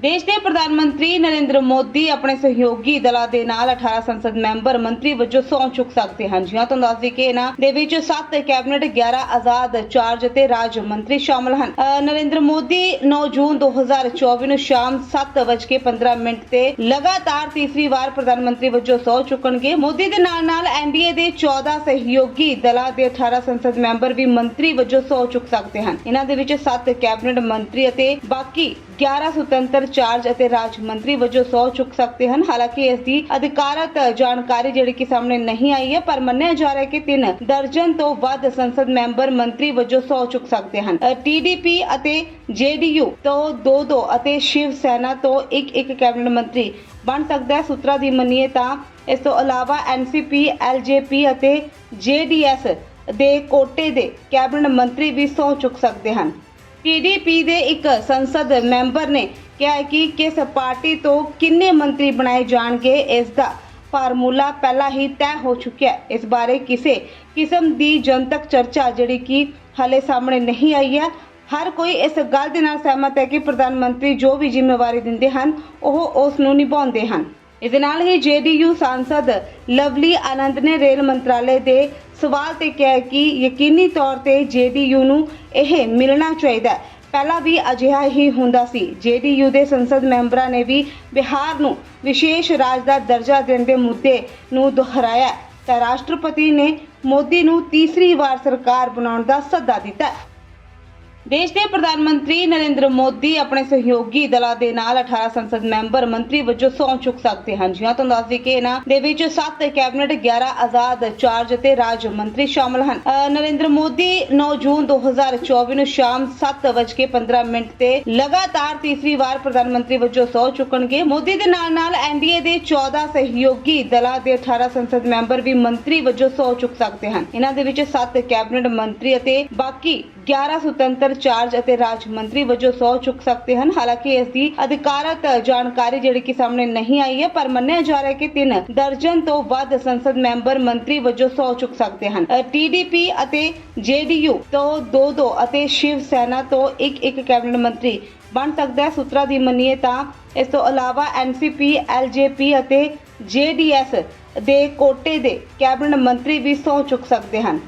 ਦੇਸ਼ ਦੇ ਪ੍ਰਧਾਨ ਮੰਤਰੀ ਨਰਿੰਦਰ ਮੋਦੀ ਆਪਣੇ ਸਹਿਯੋਗੀ ਦਲਾਂ ਦੇ ਨਾਲ 18 ਸੰਸਦ ਮੈਂਬਰ ਮੰਤਰੀ ਵਜੋਂ ਸਹੁੰ ਚੁੱਕ ਸਕਦੇ ਹਨ। ਜਿਹਾਂ ਤੁਹਾਨੂੰ ਦੱਸ ਦਈਏ ਕਿ ਇਹਨਾਂ ਦੇ ਵਿੱਚ 7 ਕੈਬਨਿਟ 11 ਆਜ਼ਾਦ ਚਾਰਜ ਅਤੇ ਰਾਜ ਮੰਤਰੀ ਸ਼ਾਮਲ ਹਨ। ਅਹ ਨਰਿੰਦਰ ਮੋਦੀ 9 ਜੂਨ 2024 ਨੂੰ ਸ਼ਾਮ 7:15 ਮਿੰਟ ਤੇ ਲਗਾਤਾਰ ਤੀਸਰੀ ਵਾਰ ਪ੍ਰਧਾਨ ਮੰਤਰੀ ਵਜੋਂ ਸਹੁੰ ਚੁੱਕਣਗੇ। ਮੋਦੀ ਦੇ ਨਾਲ ਨਾਲ ਐਨਡੀਏ ਦੇ 14 ਸਹਿਯੋਗੀ ਦਲਾਂ ਦੇ 18 ਸੰਸਦ ਮੈਂਬਰ ਵੀ ਮੰਤਰੀ ਵਜੋਂ ਸਹੁੰ ਚੁੱਕ ਸਕਦੇ ਹਨ। ਇਹਨਾਂ ਦੇ ਵਿੱਚ 7 ਕੈਬਨਿਟ, ਮੰਤਰੀ ਅਤੇ ਬਾਕੀ 11 ਸੁਤੰਤਰ ਚਾਰਜ ਅਤੇ ਰਾਜ ਮੰਤਰੀ ਵਜੋਂ ਸਹੁੰ ਚੁੱਕ ਸਕਦੇ ਹਨ। ਹਾਲਾਂਕਿ ਇਸ ਦੀ ਅਧਿਕਾਰਤ ਜਾਣਕਾਰੀ ਜਿਹੜੀ ਕਿ ਸਾਹਮਣੇ ਨਹੀਂ ਆਈ ਹੈ, ਪਰ ਮੰਨਿਆ ਜਾ ਰਿਹਾ ਹੈ ਕਿ ਤਿੰਨ ਦਰਜਨ ਤੋਂ ਵੱਧ ਸੰਸਦ ਮੈਂਬਰ ਮੰਤਰੀ ਵਜੋਂ ਸਹੁੰ ਚੁੱਕ ਸਕਦੇ ਹਨ। ਟੀਡੀਪੀ ਅਤੇ ਜੇਡੀਯੂ ਤੋਂ ਦੋ ਦੋ ਅਤੇ ਸ਼ਿਵ ਸੈਨਾ ਤੋਂ ਇੱਕ ਇੱਕ ਕੈਬਨਿਟ ਮੰਤਰੀ ਬਣ ਸਕਦਾ ਹੈ। ਸੂਤਰਾਂ ਦੀ ਮੰਨੀਏ ਤਾਂ ਇਸ ਤੋਂ ਇਲਾਵਾ ਐਨਸੀਪੀ ਐਲਜੇਪੀ ਅਤੇ ਜੇਡੀਐਸ ਦੇ ਕੋਟੇ ਦੇ ਕੈਬਨਿਟ ਮੰਤਰੀ ਵੀ ਸਹੁੰ ਚੁੱਕ ਸਕਦੇ ਹਨ। ਟੀਡੀਪੀ ਦੇ ਇੱਕ ਸੰਸਦ ਮੈਂਬਰ ਨੇ ਕਿਹਾ ਕਿ ਕਿਸ ਪਾਰਟੀ ਤੋਂ ਕਿੰਨੇ ਮੰਤਰੀ ਬਣਾਏ ਜਾਣਗੇ, ਇਸ ਦਾ ਫਾਰਮੂਲਾ ਪਹਿਲਾਂ ਹੀ ਤੈਅ ਹੋ ਚੁੱਕਿਆ ਹੈ। ਇਸ ਬਾਰੇ ਕਿਸੇ ਕਿਸਮ ਦੀ ਜਨਤਕ ਚਰਚਾ ਜਿਹੜੀ ਕਿ ਹਲੇ ਸਾਹਮਣੇ ਨਹੀਂ ਆਈ ਹੈ। ਹਰ ਕੋਈ ਇਸ ਗੱਲ ਦੇ ਨਾਲ ਸਹਿਮਤ ਹੈ ਕਿ ਪ੍ਰਧਾਨ ਮੰਤਰੀ ਜੋ ਵੀ ਜ਼ਿੰਮੇਵਾਰੀ ਦਿੰਦੇ ਹਨ, ਉਹ ਉਸ ਨੂੰ ਨਿਭਾਉਂਦੇ ਹਨ। ਇਸ ਦੇ ਨਾਲ ਹੀ ਜੇਡੀਯੂ ਸਾਂਸਦ ਲਵਲੀ ਆਨੰਦ ਨੇ ਰੇਲ ਮੰਤਰਾਲੇ ਦੇ ਸਵਾਲ ਤੇ ਕਿਹਾ ਕਿ ਯਕੀਨੀ ਤੌਰ ਤੇ ਜੇਡੀਯੂ ਨੂੰ ਇਹ ਮਿਲਣਾ ਚਾਹੀਦਾ ਹੈ। ਪਹਿਲਾਂ ਵੀ ਅਜਿਹਾ ਹੀ ਹੁੰਦਾ ਸੀ। ਜੇਡੀਯੂ ਦੇ ਸੰਸਦ ਮੈਂਬਰਾਂ ਨੇ ਵੀ ਬਿਹਾਰ ਨੂੰ ਵਿਸ਼ੇਸ਼ ਰਾਜ ਦਾ ਦਰਜਾ ਦੇਣ ਦੇ ਮੁੱਦੇ ਨੂੰ ਦੁਹਰਾਇਆ ਹੈ। ਤਾਂ ਰਾਸ਼ਟਰਪਤੀ ਨੇ ਮੋਦੀ ਨੂੰ ਤੀਸਰੀ ਵਾਰ ਸਰਕਾਰ ਬਣਾਉਣ ਦਾ ਸੱਦਾ ਦਿੱਤਾ ਹੈ। ਦੇਸ਼ ਦੇ ਪ੍ਰਧਾਨ ਮੰਤਰੀ ਨਰਿੰਦਰ ਮੋਦੀ ਆਪਣੇ ਸਹਿਯੋਗੀ ਦਲਾਂ ਦੇ ਨਾਲ 18 ਸੰਸਦ ਮੈਂਬਰ ਮੰਤਰੀ ਵਜੋਂ ਸਹੁੰ ਚੁੱਕ ਸਕਦੇ ਹਨ। ਜਿਹਾਂ ਤੁਹਾਨੂੰ ਦੱਸ ਦਈਏ ਕਿ ਇਹਨਾਂ ਦੇ ਵਿੱਚ 7 ਕੈਬਨਿਟ 11 ਆਜ਼ਾਦ ਚਾਰਜ ਅਤੇ ਰਾਜ ਮੰਤਰੀ ਸ਼ਾਮਲ ਹਨ। ਅਹ ਨਰਿੰਦਰ ਮੋਦੀ 9 ਜੂਨ 2024 ਨੂੰ ਸ਼ਾਮ 7:15 ਮਿੰਟ ਤੇ ਲਗਾਤਾਰ ਤੀਸਰੀ ਵਾਰ ਪ੍ਰਧਾਨ ਮੰਤਰੀ ਵਜੋਂ ਸਹੁੰ ਚੁੱਕਣਗੇ। ਮੋਦੀ ਦੇ ਨਾਲ ਨਾਲ ਐਨਡੀਏ ਦੇ 14 ਸਹਿਯੋਗੀ ਦਲਾਂ ਦੇ 18 ਸੰਸਦ ਮੈਂਬਰ ਵੀ ਮੰਤਰੀ ਵਜੋਂ ਸਹੁੰ ਚੁੱਕ ਸਕਦੇ ਹਨ। ਇਹਨਾਂ ਦੇ ਵਿੱਚ 7 ਕੈਬਨਿਟ, ਮੰਤਰੀ ਅਤੇ ਬਾਕੀ 11 ਸੁਤੰਤਰ ਚਾਰਜ ਅਤੇ ਰਾਜ ਮੰਤਰੀ ਵਜੋਂ ਸਹੁੰ ਚੁੱਕ ਸਕਦੇ ਹਨ। ਹਾਲਾਂਕਿ ਇਸ ਦੀ ਅਧਿਕਾਰਤ ਜਾਣਕਾਰੀ ਜਿਹੜੀ ਕਿ ਸਾਹਮਣੇ ਨਹੀਂ ਆਈ ਹੈ, ਪਰ ਮੰਨਿਆ ਜਾ ਰਿਹਾ ਹੈ ਕਿ ਤਿੰਨ ਦਰਜਨ ਤੋਂ ਵੱਧ ਸੰਸਦ ਮੈਂਬਰ ਮੰਤਰੀ ਵਜੋਂ ਸਹੁੰ ਚੁੱਕ ਸਕਦੇ ਹਨ। ਟੀਡੀਪੀ ਅਤੇ ਜੇਡੀਯੂ ਤੋਂ ਦੋ ਦੋ ਅਤੇ ਸ਼ਿਵ ਸੈਨਾ ਤੋਂ ਇੱਕ ਇੱਕ ਕੈਬਨਿਟ ਮੰਤਰੀ ਬਣ ਸਕਦਾ ਹੈ। ਸੂਤਰਾਂ ਦੀ ਮੰਨੀਏ ਤਾਂ ਇਸ ਤੋਂ ਇਲਾਵਾ ਐਨਸੀਪੀ ਐਲਜੇਪੀ ਅਤੇ ਜੇਡੀਐਸ ਦੇ ਕੋਟੇ ਦੇ ਕੈਬਨਿਟ ਮੰਤਰੀ ਵੀ ਸਹੁੰ ਚੁੱਕ ਸਕਦੇ ਹਨ।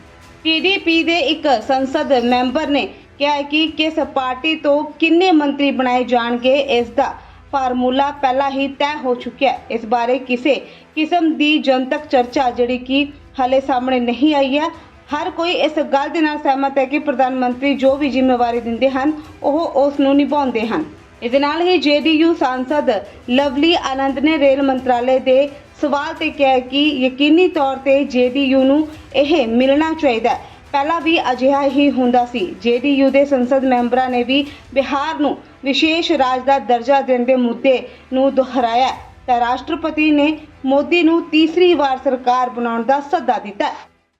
ਟੀਡੀਪੀ ਦੇ ਇੱਕ ਸੰਸਦ ਮੈਂਬਰ ਨੇ ਕਿਹਾ ਕਿ ਕਿਸ ਪਾਰਟੀ ਤੋਂ ਕਿੰਨੇ ਮੰਤਰੀ ਬਣਾਏ ਜਾਣਗੇ, ਇਸ ਦਾ ਫਾਰਮੂਲਾ ਪਹਿਲਾਂ ਹੀ ਤੈਅ ਹੋ ਚੁੱਕਿਆ ਹੈ। ਇਸ ਬਾਰੇ ਕਿਸੇ ਕਿਸਮ ਦੀ ਜਨਤਕ ਚਰਚਾ ਜਿਹੜੀ ਕਿ ਹਲੇ ਸਾਹਮਣੇ ਨਹੀਂ ਆਈ ਹੈ। ਹਰ ਕੋਈ ਇਸ ਗੱਲ ਦੇ ਨਾਲ ਸਹਿਮਤ ਹੈ ਕਿ ਪ੍ਰਧਾਨ ਮੰਤਰੀ ਜੋ ਵੀ ਜ਼ਿੰਮੇਵਾਰੀ ਦਿੰਦੇ ਹਨ, ਉਹ ਉਸ ਨੂੰ ਨਿਭਾਉਂਦੇ ਹਨ। ਇਸ ਦੇ ਨਾਲ ਹੀ ਜੇਡੀਯੂ ਸਾਂਸਦ ਲਵਲੀ ਆਨੰਦ ਨੇ ਰੇਲ ਮੰਤਰਾਲੇ ਦੇ ਸਵਾਲ ਤੇ ਕਿਹਾ ਕਿ ਯਕੀਨੀ ਤੌਰ ਤੇ ਜੇਡੀਯੂ ਨੂੰ ਇਹ ਮਿਲਣਾ ਚਾਹੀਦਾ ਹੈ। ਪਹਿਲਾਂ ਵੀ ਅਜਿਹਾ ਹੀ ਹੁੰਦਾ ਸੀ। ਜੇਡੀਯੂ ਦੇ ਸੰਸਦ ਮੈਂਬਰਾਂ ਨੇ ਵੀ ਬਿਹਾਰ ਨੂੰ ਵਿਸ਼ੇਸ਼ ਰਾਜ ਦਾ ਦਰਜਾ ਦੇਣ ਦੇ ਮੁੱਦੇ ਨੂੰ ਦੁਹਰਾਇਆ ਤਾਂ ਰਾਸ਼ਟਰਪਤੀ ਨੇ ਮੋਦੀ ਨੂੰ ਤੀਸਰੀ ਵਾਰ ਸਰਕਾਰ ਬਣਾਉਣ ਦਾ ਸੱਦਾ ਦਿੱਤਾ